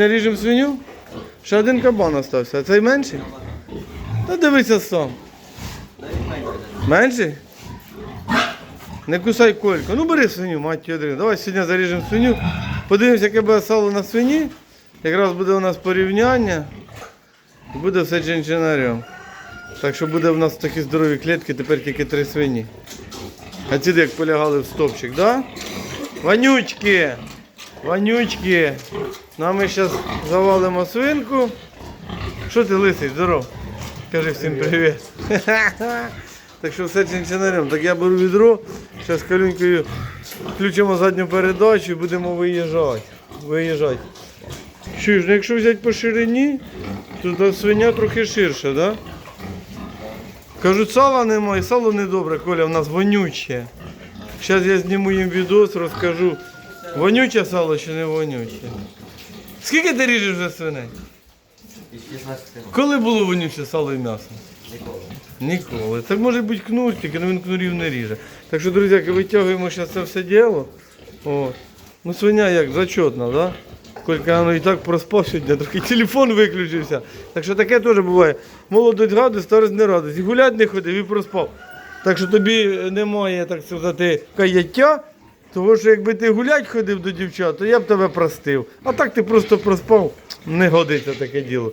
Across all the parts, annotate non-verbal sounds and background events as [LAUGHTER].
Наріжемо свиню. Ще один кабан. А цей менший? Та дивися сам. Менший? Не кусай кольку. Ну бери свиню, мать ядрина. Давай сьогодні заріжемо свиню. Подивимося, яке буде сало на свині. Якраз буде у нас порівняння. І буде все чинчинарем. Так що буде у нас такі здорові клітки, тепер тільки три свині. А ці як полягали в стопчик, да? Ванючки! Ванючки! Ну а ми зараз завалимо свинку. Що ти лисий, здоров? Кажи всім привіт. [LAUGHS] Так що все чинчинарем. Так я беру відро, зараз калюнькою включимо задню передачу і будемо виїжджати. Виїжджати. Що ж, ну якщо взяти по ширині, то та свиня трохи ширша, да? Кажуть, сала немає, сало недобре, Коля, в нас вонюче. Зараз я зніму їм відос, розкажу, вонюче сало чи не вонюче. Скільки ти ріжеш вже свиней? 16 років. Коли було вонюче сало і м'ясо? Ніколи. Ніколи. Так може бути кнурчик, але він кнурів не ріже. Так що, друзі, витягуємо зараз це все діло. От. Ну, свиня як зачетна, да? Колька воно і так проспав сьогодні, трохи телефон виключився. Так що таке теж буває. Молодость радость, старость не радость. І гулять не ходив, і проспав. Так що тобі немає, так сказати, каяття, тому що якби ти гулять ходив до дівчат, то я б тебе простив. А так ти просто проспав, не годиться таке діло.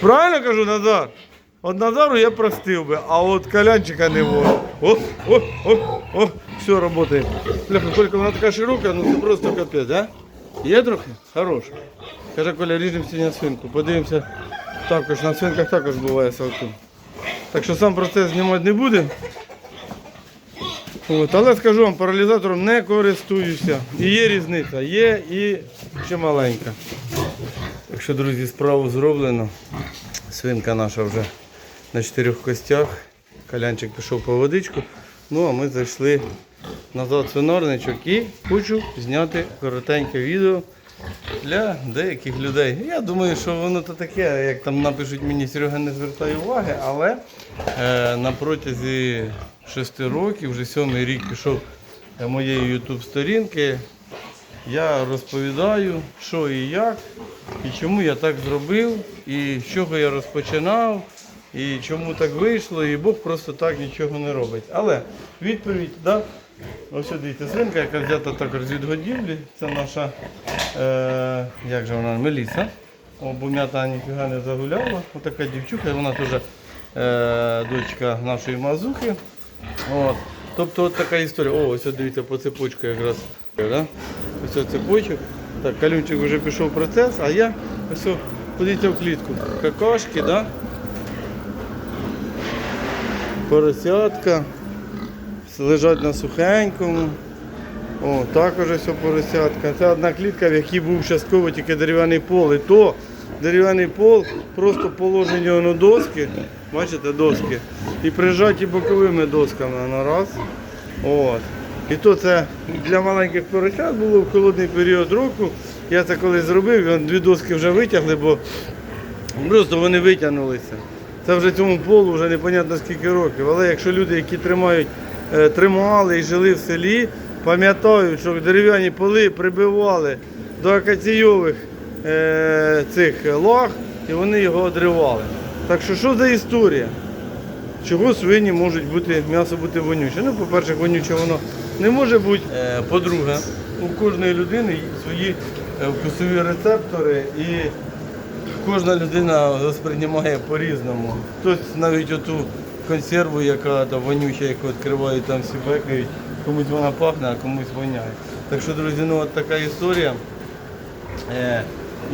Правильно кажу, Назар? От Назару я простив би, а от Колянчика не можу. О, о, о, о, все, працює. Бляха, Колька, вона така широка, ну це просто капець, а? Є трохи? Хорош. Каже, Коля, ріжемо сьогодні свинку. Подивимося. Також на свинках також буває салку. Так що сам процес знімати не буде. От, але скажу вам, паралізатором не користуюся. І є різниця, є і ще маленька. Так що, друзі, справу зроблено. Свинка наша вже на чотирьох костях. Калянчик пішов по водичку. Ну а ми зайшли назад в свинарничок і хочу зняти коротеньке відео для деяких людей. Я думаю, що воно то таке, як там напишуть мені, Серега не звертає уваги, але е, на протязі шести років, вже сьомий рік пішов моєї YouTube сторінки. Я розповідаю, що і як, і чому я так зробив, і з чого я розпочинав, і чому так вийшло, і Бог просто так нічого не робить. Але відповідь, да? ось дивіться, свинка, яка взята також з відгодівлі, це наша, е, як же вона, Меліса. Бо м'ята ніфіга не загуляла. Отака дівчука, вона теж е, дочка нашої мазухи. От. Тобто от така історія. О, ось дивіться по цепочку якраз. Да? Ось цепочок. Так, калюнчик вже пішов процес, а я ось подивіться в клітку. Какашки, да? поросятка. Лежать на сухенькому. О, також ось поросятка. Це одна клітка, в якій був частково тільки дерев'яний пол. І то дерев'яний пол просто положені воно доски. Бачите, доски. І прижаті боковими досками на раз. От. І то це для маленьких поросят було в холодний період року. Я це колись зробив, дві доски вже витягли, бо просто вони витягнулися. Це вже цьому полу вже непонятно скільки років. Але якщо люди, які тримають, е, тримали і жили в селі, пам'ятають, що дерев'яні поли прибивали до акаційових цих лаг і вони його одривали. Так що що за історія? Чого свині можуть бути, м'ясо бути вонюче? Ну, по-перше, вонюче воно не може бути. Е, По-друге, у кожної людини свої е, вкусові рецептори і кожна людина сприймає по-різному. Хтось навіть оту консерву, яка там вонюча, яку відкривають, там всі бекають, комусь вона пахне, а комусь воняє. Так що, друзі, ну от така історія.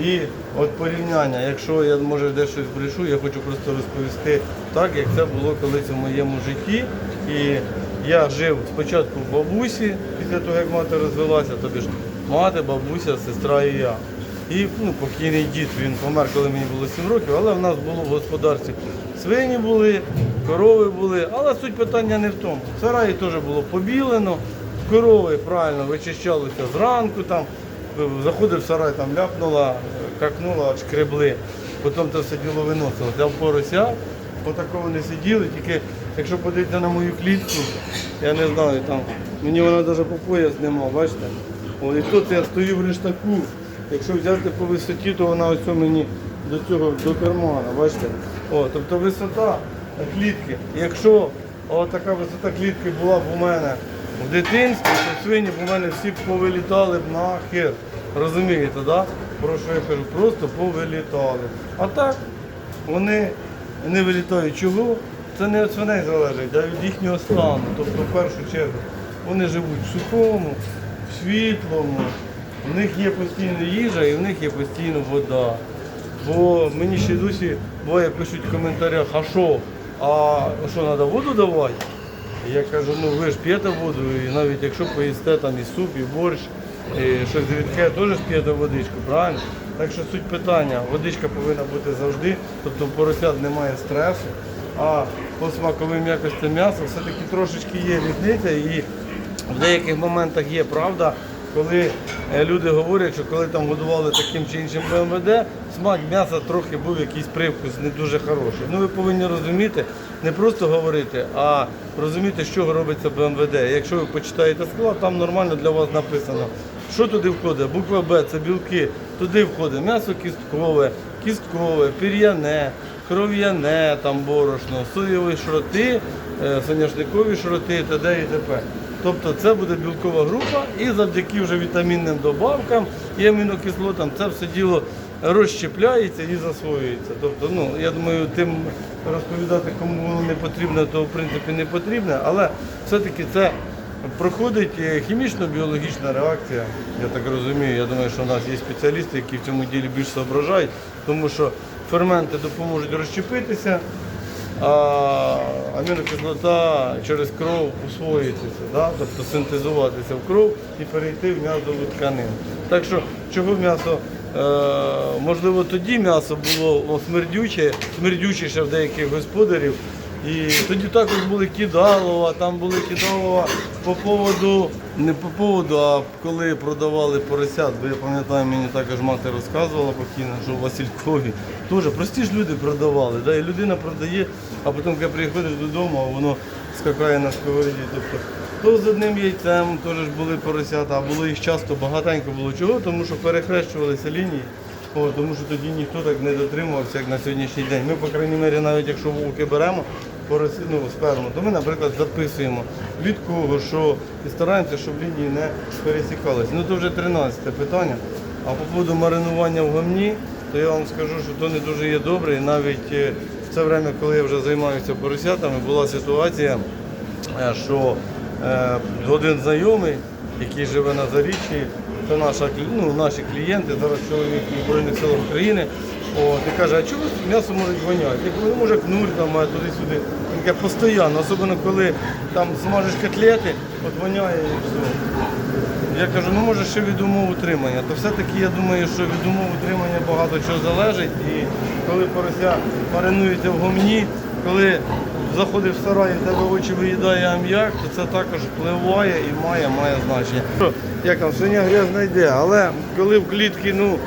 І от порівняння, якщо я може десь щось брешу, я хочу просто розповісти так, як це було колись у моєму житті. І я жив спочатку в бабусі, після того, як мати розвелася, тобі ж мати, бабуся, сестра і я. І ну, покійний дід, він помер, коли мені було 7 років, але в нас було в господарстві свині були, корови були, але суть питання не в тому. В сараї теж було побілено, корови правильно вичищалися зранку, там, заходив в сарай, там ляпнула, какнула, шкребли, потім це все діло виносило. Взяв порося, отако вони сиділи, тільки якщо подивитися на мою клітку, я не знаю, там, мені вона навіть по пояс нема, бачите? І тут я стою в рештаку, Якщо взяти по висоті, то вона ось мені до цього до кармана, бачите? О, тобто висота клітки. Якщо така висота клітки була б у мене в дитинстві, то свині б у мене всі повилітали б нахер. Розумієте, да? Про що я кажу? Просто повилітали. А так вони не вилітають. Чого? Це не від свиней залежить, а від їхнього стану. Тобто, в першу чергу, вони живуть в сухому, в світлому, в них є постійна їжа і в них є постійно вода. Бо мені ще досі буває пишуть в коментарях, а що, а що, треба воду давати? Я кажу, ну ви ж п'єте воду, і навіть якщо поїсте там і суп, і борщ, щось рідке, теж п'єте водичку, правильно? Так що суть питання, водичка повинна бути завжди, тобто в поросят немає стресу, а по смаковим якостям м'яса все-таки трошечки є різниця і в деяких моментах є правда, коли е, люди говорять, що коли там годували таким чи іншим БМВД, смак м'яса трохи був якийсь привкус не дуже хороший. Ну ви повинні розуміти, не просто говорити, а розуміти, чого робиться БМВД. Якщо ви почитаєте склад, там нормально для вас написано. Що туди входить? Буква Б це білки. Туди входить м'ясо кісткове, кісткове, пір'яне, кров'яне, там борошно, соєві шроти, е, соняшникові шроти т.д. і т.п. Тобто це буде білкова група і завдяки вже вітамінним добавкам і амінокислотам це все діло розщепляється і засвоюється. Тобто, ну, я думаю, тим розповідати, кому воно не потрібно, то в принципі не потрібно, але все-таки це проходить е, хімічно-біологічна реакція. Я так розумію. Я думаю, що в нас є спеціалісти, які в цьому ділі більш соображають, тому що ферменти допоможуть розщепитися а амінокислота через кров усвоїться, да? тобто синтезуватися в кров і перейти в м'язову тканину. Так що, чого м'ясо, е, можливо, тоді м'ясо було смердюче, смердючіше в деяких господарів. І тоді також були кидалова, там були кидалова по поводу, не по поводу, а коли продавали поросят, бо я пам'ятаю, мені також мати розказувала покійно, що в Василькові теж прості ж люди продавали. Да? І людина продає, а потім, коли приходиш додому, а воно скакає на сковороді. Тобто, то з одним яйцем теж були поросята, а було їх часто багатенько було. Чого? Тому що перехрещувалися лінії. О, тому що тоді ніхто так не дотримувався, як на сьогоднішній день. Ми, по крайній мірі, навіть якщо вовки беремо ну, сперму, то ми, наприклад, записуємо від кого, що і стараємося, щоб лінії не пересікалися. Ну то вже 13 питання. А по поводу маринування в гамні, то я вам скажу, що то не дуже є добре. І навіть е, в це время, коли я вже займаюся поросятами, була ситуація, е, що е, один знайомий, який живе на Заріччі, це наша, ну, наші клієнти, зараз чоловік Збройних силах України. От, і каже, а чого м'ясо може воняти? Я кажу, може кнур там, а туди-сюди. Він каже, постійно, особливо коли там смажиш котлети, от воняє і все. Я кажу, ну може ще від умов утримання. То все-таки я думаю, що від умов утримання багато чого залежить. І коли порося маринується в гомні, коли заходиш в сарай, і в тебе очі виїдає ам'як, то це також впливає і має, має значення. Як там, свиня грязна йде, але коли в клітці, ну,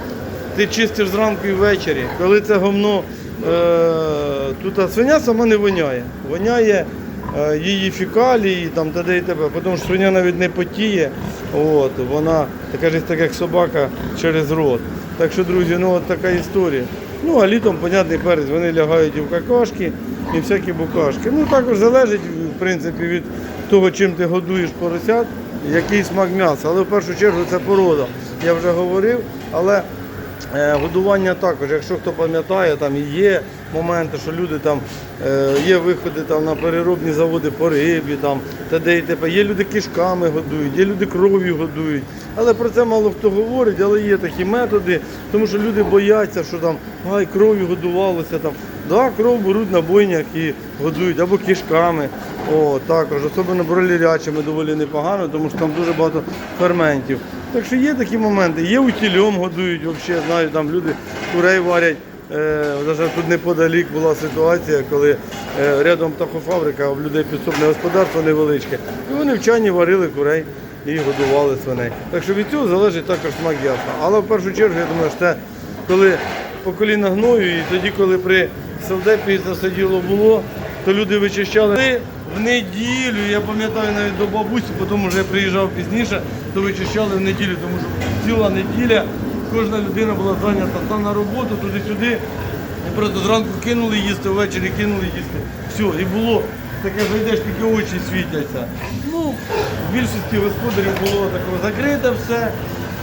ти чистиш зранку і ввечері, коли це гомно, е, тут свиня сама не воняє. Воняє е, її фекалії, там т.д. і т.п. Тому що свиня навіть не потіє, от, вона така ж так як собака через рот. Так що, друзі, ну от така історія. Ну, а літом, понятний перець, вони лягають і в какашки, і всякі букашки. Ну, також залежить, в принципі, від того, чим ти годуєш поросят, який смак м'яса. Але в першу чергу це порода. Я вже говорив, але Годування також, якщо хто пам'ятає, там є моменти, що люди там е, є виходи там на переробні заводи по рибі, там т.д. і т.п. Є люди кишками годують, є люди кров'ю годують. Але про це мало хто говорить, але є такі методи, тому що люди бояться, що там ай, кров'ю годувалося там. Да, кров беруть на бойнях і годують або кишками. О, також, особливо бройлерячими доволі непогано, тому що там дуже багато ферментів. Так що є такі моменти. Є утільом годують, взагалі, знаю, там люди курей варять. Е, навіть тут неподалік була ситуація, коли е, рядом птахофабрика, в людей підсобне господарство невеличке. І вони в чані варили курей і годували свиней. Так що від цього залежить також смак ясна. Але в першу чергу, я думаю, що це коли по коліна гною, і тоді, коли при селдепі це все діло було, то люди вичищали в неділю. Я пам'ятаю навіть до бабусі, потім вже я приїжджав пізніше, то вичищали в неділю, тому що ціла неділя кожна людина була зайнята там на роботу, туди-сюди. І просто зранку кинули їсти, ввечері кинули їсти. Все, і було таке, зайдеш, тільки очі світяться. Ну, в більшості господарів було таке закрите все.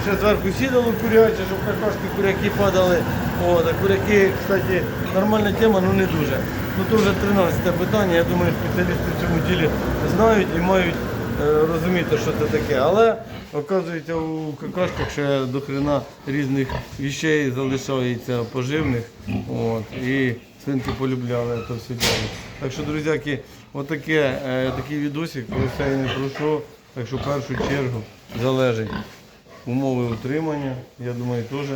Ще зверху сідало куряче, щоб какашки куряки падали. О, так куряки, кстати, нормальна тема, ну не дуже. Ну то вже 13 питання. Я думаю, спеціалісти в цьому ділі знають і мають е, розуміти, що це таке. Але оказується у какашках ще до хрена різних віщей залишається поживних. От, і свинки полюбляли це все діло. Так що, друзяки, отаке, е, такий відосик, про все і не про що. Так що в першу чергу залежить умови утримання, я думаю, теж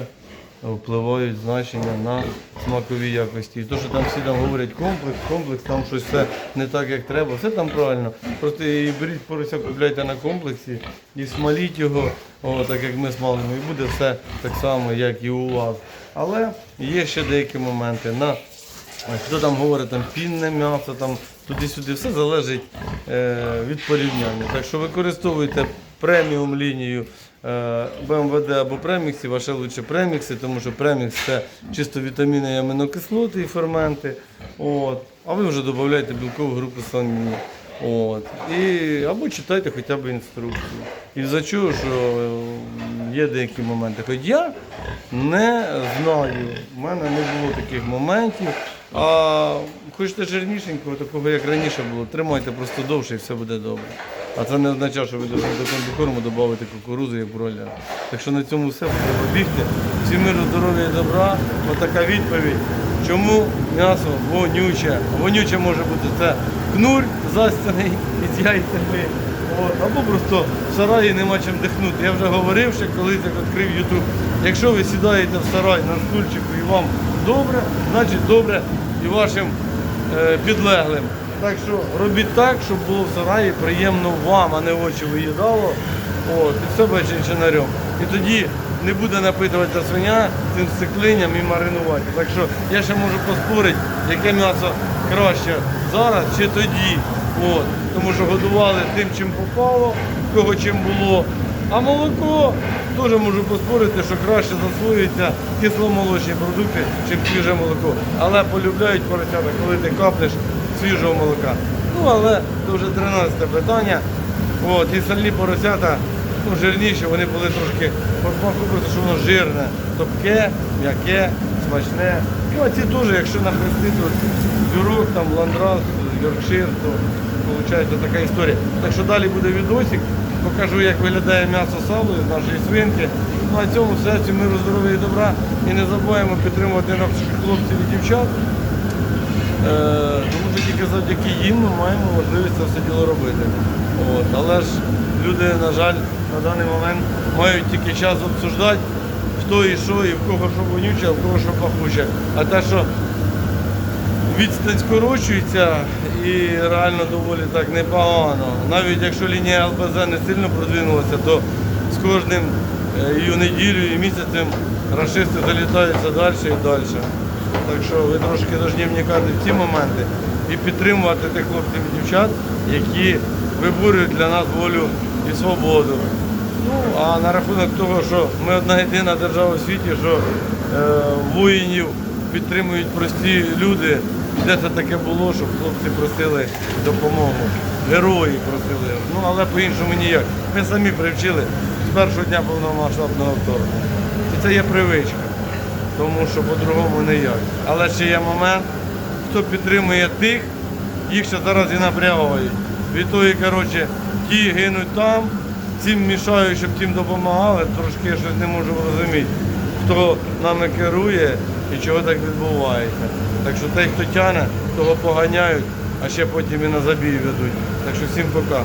впливають значення на смакові якості. І то, що там всі там говорять комплекс, комплекс, там щось все не так, як треба, все там правильно. Просто і беріть порося, купляйте на комплексі і смаліть його, о, так як ми смалимо, і буде все так само, як і у вас. Але є ще деякі моменти. На Хто там говорить, там пінне м'ясо, там туди-сюди, все залежить е, від порівняння. Так що використовуйте преміум лінію БМВД або преміксів, а ще лучше премікси, тому що премікс це чисто вітаміни і амінокислоти і ферменти. От. А ви вже додаєте білкову групу самі. От. І, або читайте хоча б інструкцію. І за що е, є деякі моменти. Хоч я не знаю, в мене не було таких моментів. А хочете жирнішенького, такого як раніше було, тримайте просто довше і все буде добре. А це не означає, що ви повинні до комбікорму додати кукурудзу як бройлера. Так що на цьому все треба бігти. Всім миру, здоров'я і добра. Отака відповідь. Чому м'ясо вонюче? Вонюче може бути це кнур застяний із яйцями. От, або просто в сараї нема чим дихнути. Я вже говорив, ще колись як відкрив Ютуб. Якщо ви сідаєте в сарай на стульчику і вам добре, значить добре і вашим е, підлеглим. Так що робіть так, щоб було в сараї приємно вам, а не очі виїдало. От, і все буде чинчинарем. І тоді не буде напитуватися свиня цим сциклинням і маринувати. Так що я ще можу поспорити, яке м'ясо краще зараз чи тоді. От, тому що годували тим, чим попало, кого чим було. А молоко теж можу поспорити, що краще засвоюється кисломолочні продукти, чим свіже молоко. Але полюбляють поросята, коли ти каплеш свіжого молока. Ну, але це вже 13 питання. От, і сальні поросята ну, жирніші, вони були трошки по смаку, просто що воно жирне, топке, м'яке, смачне. Ну, а ці теж, якщо нахрестити бюрок, там, ландрас, йоркшир, то виходить така історія. Так що далі буде відосик, покажу, як виглядає м'ясо сало з нашої свинки. Ну а цьому всім миру, здоров'я і добра. І не забуваємо підтримувати наших хлопців і дівчат. Е, тому тільки завдяки їм ми маємо можливість це все діло робити. От. Але ж люди, на жаль, на даний момент мають тільки час обсуждати, хто і що, і в кого що вонюче, а в кого що пахуче. А те, що відстань скорочується і реально доволі так непогано. Навіть якщо лінія ЛБЗ не сильно продвинулася, то з кожним е, і неділю, і місяцем рашисти залітаються далі і далі. Так що ви трошки повинні вникати в ці моменти і підтримувати тих хлопців і дівчат, які виборюють для нас волю і свободу. Ну, а на рахунок того, що ми одна єдина держава у світі, що е, воїнів підтримують прості люди, де це таке було, щоб хлопці просили допомогу. Герої просили. Ну, але по-іншому ніяк. Ми самі привчили з першого дня повномасштабного вторгнення. І це є привичка тому що по-другому ніяк. Але ще є момент, хто підтримує тих, їх ще зараз і напрягують. Від того, коротше, ті гинуть там, цим мішають, щоб тим допомагали, трошки я щось не можу розуміти, хто нами керує і чого так відбувається. Так що той, хто тяне, того поганяють, а ще потім і на забій ведуть. Так що всім пока.